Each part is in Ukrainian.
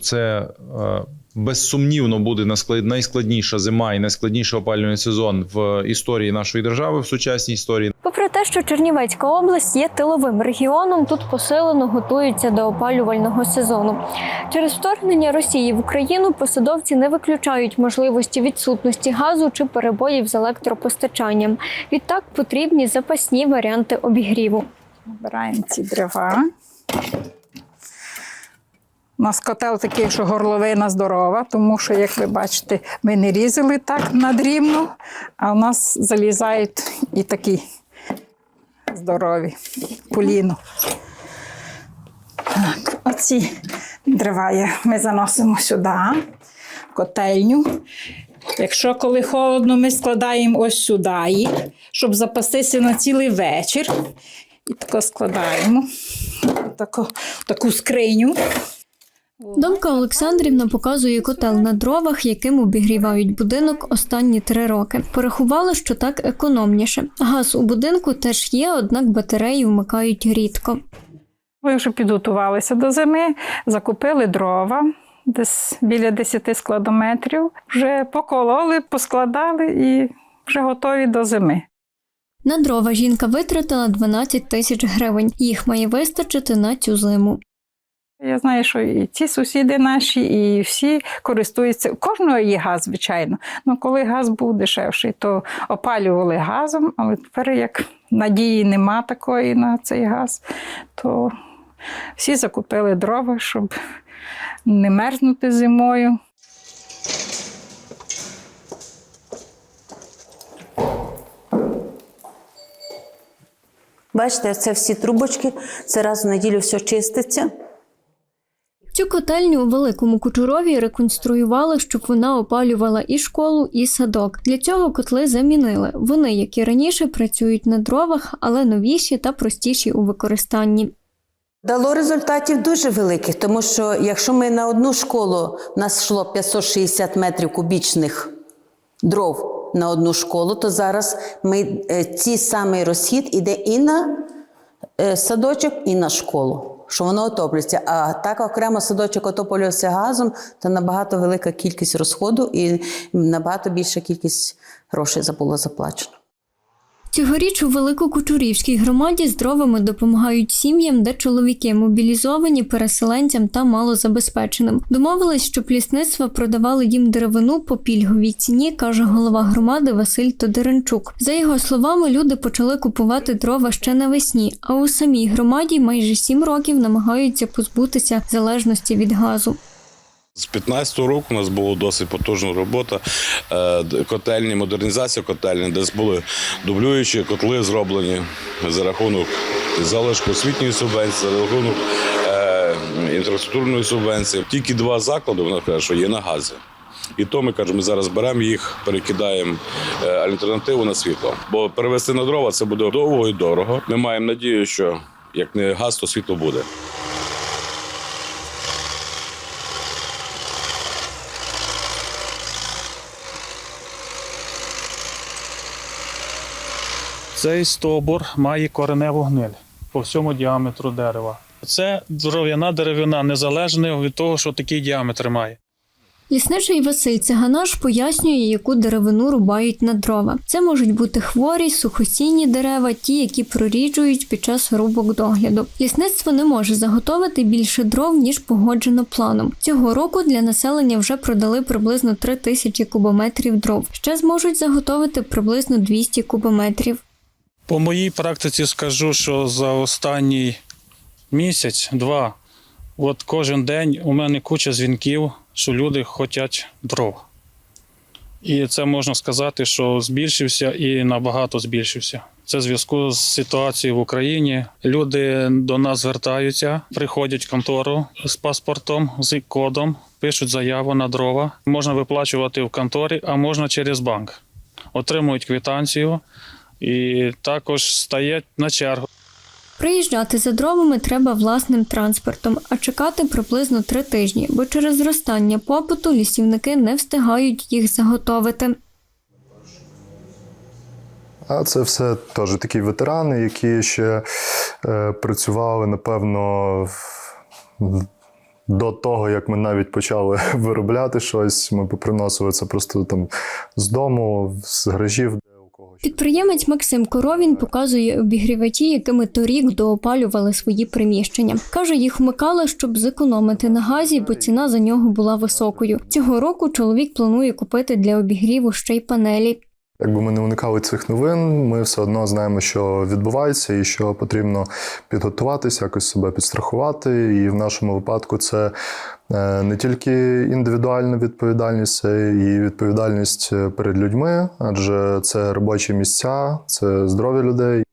Це е, безсумнівно буде насклад- найскладніша зима і найскладніший опалювальний сезон в історії нашої держави, в сучасній історії. Попри те, що Чернівецька область є тиловим регіоном, тут посилено готуються до опалювального сезону. Через вторгнення Росії в Україну посадовці не виключають можливості відсутності газу чи перебоїв з електропостачанням. Відтак потрібні запасні варіанти обігріву. Набираємо ці дерева. У нас котел такий, що горловина здорова, тому що, як ви бачите, ми не різали так надрівно, а у нас залізають і такі здорові поліно. Так, оці дерева є- ми заносимо сюди, котельню. Якщо коли холодно, ми складаємо ось сюди їх, щоб запастися на цілий вечір. І тако складаємо таку, таку скриню. Домка Олександрівна показує котел на дровах, яким обігрівають будинок останні три роки. Порахували, що так економніше. Газ у будинку теж є, однак батареї вмикають рідко. Ми вже підготувалися до зими, закупили дрова, десь біля 10 складометрів. Вже покололи, поскладали і вже готові до зими. На дрова жінка витратила 12 тисяч гривень. Їх має вистачити на цю зиму. Я знаю, що і ці сусіди наші, і всі користуються. Кожного є газ, звичайно. Ну, коли газ був дешевший, то опалювали газом, але тепер, як надії нема такої на цей газ, то всі закупили дрова, щоб не мерзнути зимою. Бачите, це всі трубочки, це раз в неділю все чиститься. Цю котельню у великому кучурові реконструювали, щоб вона опалювала і школу, і садок. Для цього котли замінили. Вони, як і раніше, працюють на дровах, але новіші та простіші у використанні. Дало результатів дуже великих, тому що якщо ми на одну школу в нас йшло 560 метрів кубічних дров на одну школу, то зараз ми е, ці самий розхід іде і на е, садочок, і на школу. Що воно отоплюється. А так окремо садочок отоплювався газом, то набагато велика кількість розходу і набагато більша кількість грошей було заплачено. Цьогоріч у Великокучурівській громаді з дровами допомагають сім'ям, де чоловіки мобілізовані переселенцям та малозабезпеченим. Домовились, щоб лісництва продавали їм деревину по пільговій ціні, каже голова громади Василь Тодоренчук. За його словами, люди почали купувати дрова ще навесні, а у самій громаді майже сім років намагаються позбутися залежності від газу. З 15-го року у нас була досить потужна робота. е, Котельні, модернізація котельні, де були дублюючі котли зроблені за рахунок залишку освітньої субвенції, за рахунок е, інфраструктурної субвенції. Тільки два заклади вона каже, що є на газі. І то ми кажемо, ми зараз беремо їх, перекидаємо е, альтернативу на світло. Бо перевести на дрова це буде довго і дорого. Ми маємо надію, що як не газ, то світло буде. Цей стовбур має кореневу гниль по всьому діаметру дерева. Це дров'яна деревина, незалежно від того, що такий діаметр має. Лісничий Василь Циганаш пояснює, яку деревину рубають на дрова. Це можуть бути хворі, сухосінні дерева, ті, які проріджують під час рубок догляду. Лісництво не може заготовити більше дров ніж погоджено планом. Цього року для населення вже продали приблизно 3 тисячі кубометрів дров. Ще зможуть заготовити приблизно 200 кубометрів. По моїй практиці скажу, що за останній місяць-два, от кожен день у мене куча дзвінків, що люди хочуть дров. І це можна сказати, що збільшився і набагато збільшився. Це в зв'язку з ситуацією в Україні. Люди до нас звертаються, приходять в контору з паспортом, з кодом, пишуть заяву на дрова. Можна виплачувати в конторі, а можна через банк. Отримують квитанцію і також стають на чергу. Приїжджати за дровами треба власним транспортом, а чекати приблизно три тижні, бо через зростання попиту лісівники не встигають їх заготовити. А це все теж такі ветерани, які ще е, працювали, напевно, в- до того, як ми навіть почали виробляти щось, ми поприносили це просто там з дому, з гаражів. Підприємець Максим Коровін показує обігрівачі, якими торік доопалювали свої приміщення. Каже, їх вмикали, щоб зекономити на газі, бо ціна за нього була високою. Цього року чоловік планує купити для обігріву ще й панелі. Якби ми не уникали цих новин, ми все одно знаємо, що відбувається, і що потрібно підготуватися, якось себе підстрахувати. І в нашому випадку це е, не тільки індивідуальна відповідальність, це і відповідальність е, перед людьми, адже це робочі місця, це здоров'я людей.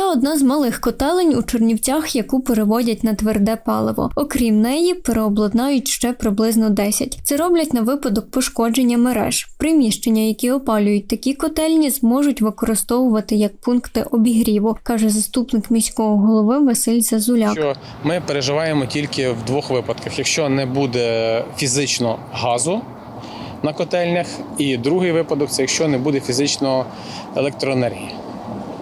Це одна з малих котелень у Чернівцях, яку переводять на тверде паливо. Окрім неї, переобладнають ще приблизно 10. Це роблять на випадок пошкодження мереж. Приміщення, які опалюють такі котельні, зможуть використовувати як пункти обігріву, каже заступник міського голови Василь Зазуляк. що ми переживаємо тільки в двох випадках: якщо не буде фізично газу на котельнях, і другий випадок це якщо не буде фізично електроенергії.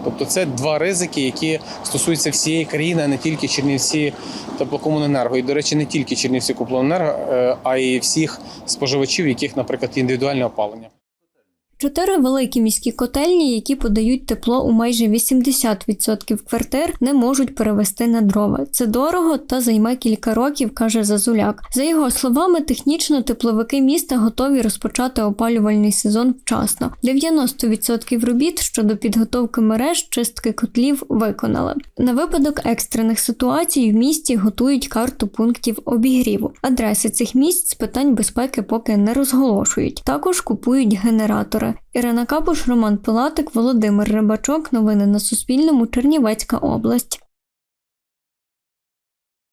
Тобто це два ризики, які стосуються всієї країни, а не тільки Чернівці теплокомуненерго. І, до речі, не тільки Чернівці Комуненерго, е, а й всіх споживачів, яких, наприклад, індивідуальне опалення. Чотири великі міські котельні, які подають тепло у майже 80% квартир, не можуть перевести на дрова. Це дорого та займе кілька років, каже Зазуляк. За його словами, технічно тепловики міста готові розпочати опалювальний сезон вчасно. 90% робіт щодо підготовки мереж, чистки котлів виконали. На випадок екстрених ситуацій в місті готують карту пунктів обігріву. Адреси цих місць з питань безпеки поки не розголошують. Також купують генератори. Ірина Капуш, Роман Пилатик, Володимир Рибачок. Новини на Суспільному. Чернівецька область.